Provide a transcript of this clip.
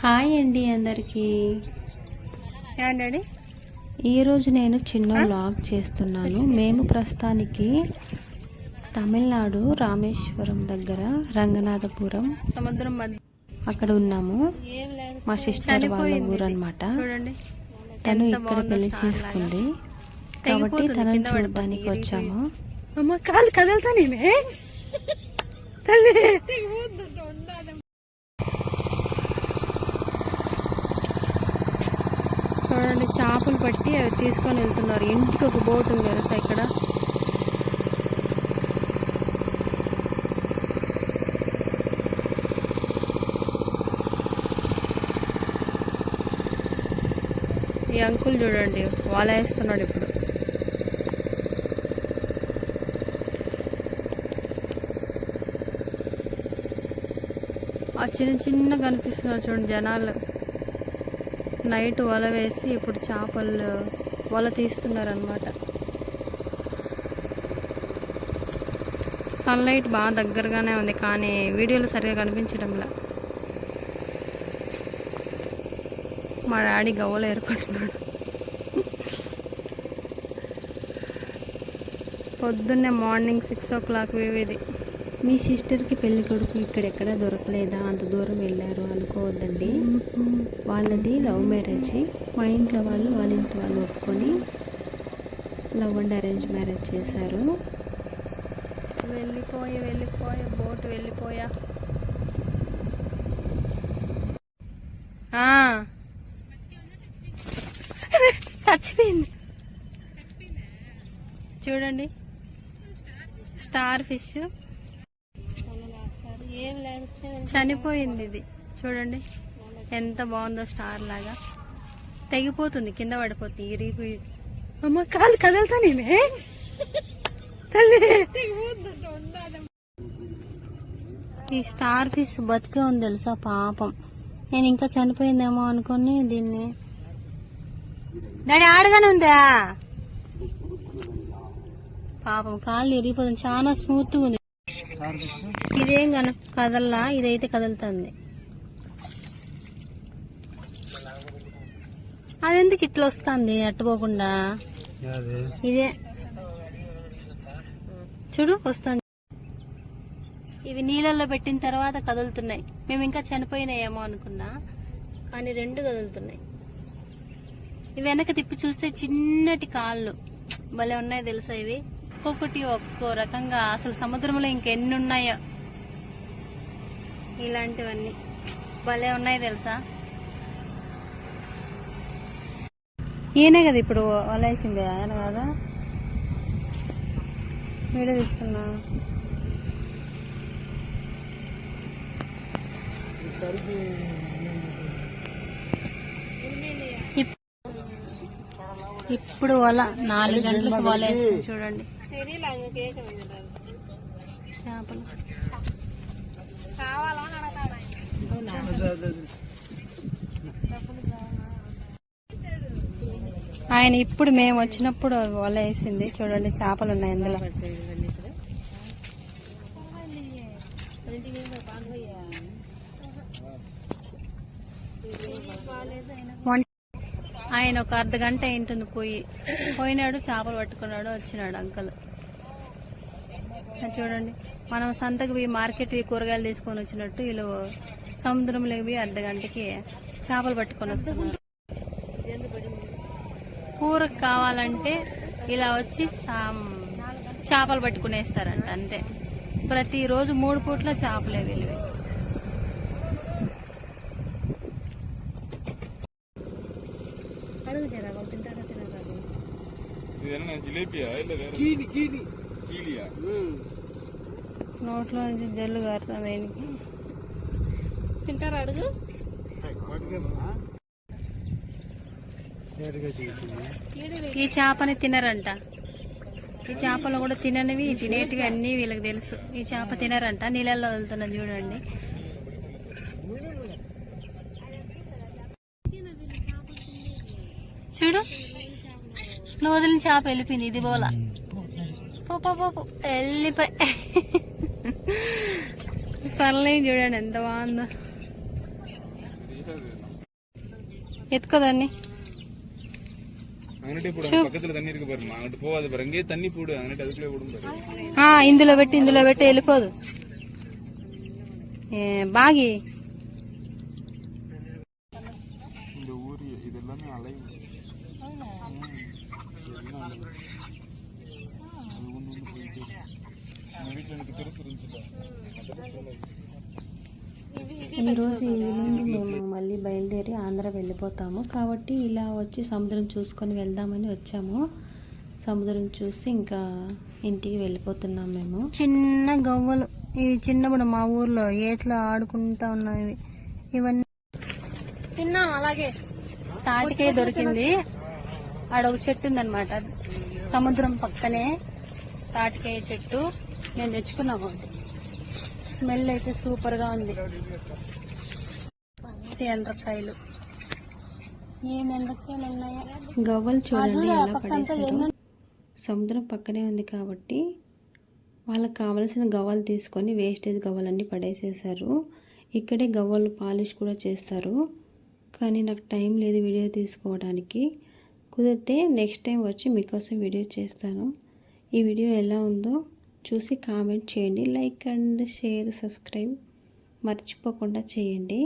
Hi అండి అందరికీ. ఈరోజు నేను చిన్న వ్లాగ్ చేస్తున్నాను. మేము ప్రస్తుతానికి తమిళనాడు రామేశ్వరం దగ్గర రంగనాథపురం సముద్రం అక్కడ ఉన్నాము. మా సిస్టర్ వాళ్ళ ఊరు అనమాట తను ఇక్కడ పెళ్ళి. చేసుకుంది. కాబట్టి తనని చూడడానికి వచ్చాము. కాలు తల్లి చూడండి చేపలు పట్టి అవి తీసుకొని వెళ్తున్నారు. ఇంటికి ఒక బోట్ ఉంది కదా ఇక్కడ? ఈ అంకుల్ చూడండి వాళ్ళ వేస్తున్నాడు ఇప్పుడు. ఆ చిన్న చిన్న కనిపిస్తున్నారు చూడండి జనాలు. నైట్ వల వేసి ఇప్పుడు చేపలు వల తీస్తున్నారు అనమాట సన్లైట్ బాగా దగ్గరగానే ఉంది కానీ వీడియోలు సరిగా కనిపించడంలా మా డాడీ గవ్వలు ఏర్పడుతున్నాడు పొద్దున్నే మార్నింగ్ సిక్స్ ఓ క్లాక్ ఇది మీ సిస్టర్కి పెళ్ళి కొడుకు ఇక్కడెక్కడ దొరకలేదా? అంత దూరం వెళ్ళారు అనుకోవద్దండి. వాళ్ళది లవ్ మ్యారేజ్. మా ఇంట్లో వాళ్ళు వాళ్ళ ఇంట్లో వాళ్ళు ఒప్పుకొని లవ్ అండ్ అరేంజ్ మ్యారేజ్ చేశారు. వెళ్ళిపోయి వెళ్ళిపోయా బోట్ వెళ్ళిపోయా. చచ్చిపోయింది. చూడండి. Star fish. చనిపోయింది ఇది. చూడండి. ఎంత బాగుందో స్టార్ లాగా. తెగిపోతుంది కింద పడిపోతుంది ఇరిగిపోయి అమ్మ కాలు కదలుతానేమే తల్లి! ఈ స్టార్ ఫిష్ బతికే ఉంది తెలుసా? పాపం. నేను ఇంకా చనిపోయిందేమో అనుకుని దీన్ని డాడీ ఆడగానే ఉందా? పాపం కాళ్ళు ఇరిగిపోతుంది. చాలా స్మూత్గా ఉంది. ఇదేం కన కదల్లా? ఇదైతే కదులుతుంది. అదెందుకు ఇట్లా వస్తుంది అట్టుపోకుండా ఇదే. చూడు వస్తుంది. ఇవి నీళ్ళల్లో పెట్టిన తర్వాత కదులుతున్నాయి. మేము ఇంకా చనిపోయినాయేమో అనుకున్నా. కానీ రెండు కదులుతున్నాయి. ఇవి వెనక తిప్పి చూస్తే చిన్నటి కాళ్ళు. భలే ఉన్నాయి తెలుసా ఇవి? ఒక్కొక్కటి ఒక్కో రకంగా. అసలు సముద్రంలో ఇంకెన్ని ఉన్నాయో ఇలాంటివన్నీ. భలే ఉన్నాయి తెలుసా? ఈయనే కదా ఇప్పుడు వలేసింది ఆయన కదా? వీడియో తీసుకున్నా. ఇప్పుడు వల నాలుగు గంటలకు చేపలు. ఆయన ఇప్పుడు మేము వచ్చినప్పుడు వల వేసింది. చూడండి చేపలు ఉన్నాయి అందులో. వన్- ఆయన ఒక అర్ధ గంట అయింటుంది పోయి. పోయినాడు చేపలు పట్టుకున్నాడు వచ్చినాడు అంకల్. చూడండి మనం సంతకు పోయి మార్కెట్ కూరగాయలు తీసుకొని వచ్చినట్టు వీళ్ళు సముద్రంలోకి పోయి అర్ధ గంటకి చేపలు పట్టుకొని వస్తున్నారు. కూరకు కావాలంటే ఇలా వచ్చి చేపలు పట్టుకునేస్తారంట అంతే. ప్రతిరోజు మూడు పూట్ల చేపలే వీళ్ళవి. అడుగు జరా వాళ్ళు తింటారా తినరా ఇదేనా జిలేబియా ಇಲ್ಲ వేరే కీలి కీలి కీలియా నోట్లో నుంచి జల్లు కారుతుంది ఆయనకి తింటారా అడుగు ఈ చేపని తినరంట ఈ చేపలు కూడా తిననివి తినేటివి అన్ని వీళ్ళకి తెలుసు ఈ చేప తినరంట నీళ్ళల్లో వెళ్తున్నా చూడండి చూడు. నువ్వు వదిలిన చేప వెళ్ళిపోయింది ఇది బోలా. పో వెళ్ళిపోయి. సర్లేం చూడండి ఎంత బాగుందో. ఎత్తుకోదాన్ని ఇందులో పెట్టి ఇందులో పెట్టి వెళ్ళిపోదు. బాగి. ఈరోజు ఈవినింగ్ మేము మళ్ళీ బయలుదేరి ఆంధ్ర వెళ్ళిపోతాము. కాబట్టి ఇలా వచ్చి సముద్రం చూసుకొని వెళ్దామని వచ్చాము. సముద్రం చూసి ఇంకా ఇంటికి వెళ్ళిపోతున్నాం మేము. చిన్న గవ్వలు ఇవి చిన్నప్పుడు మా ఊర్లో ఏట్లో ఆడుకుంటా ఉన్నాయి ఇవి ఇవన్నీ తిన్నాం అలాగే. తాటికాయ దొరికింది. ఆడ ఒక చెట్టు ఉందన్నమాట. సముద్రం పక్కనే తాటికాయ చెట్టు. నేను తెచ్చుకున్నాం ఒకటి. స్మెల్ అయితే సూపర్గా ఉంది ఎండ్రకాయలు. ఏం ఎండ్రకాయలు ఉన్నాయో? గవ్వలు చూడండి ఎలా సముద్రం పక్కనే ఉంది కాబట్టి వాళ్ళకి కావలసిన గవ్వలు తీసుకొని వేస్టేజ్ గవ్వలన్నీ పడేసేసారు ఇక్కడే గవ్వలు పాలిష్ కూడా చేస్తారు. కానీ నాకు టైం లేదు వీడియో తీసుకోవడానికి. కుదిరితే నెక్స్ట్ టైం వచ్చి మీకోసం వీడియో చేస్తాను. ఈ వీడియో ఎలా ఉందో చూసి కామెంట్ చేయండి. లైక్ అండ్ షేర్ సబ్స్క్రైబ్ మర్చిపోకుండా చేయండి.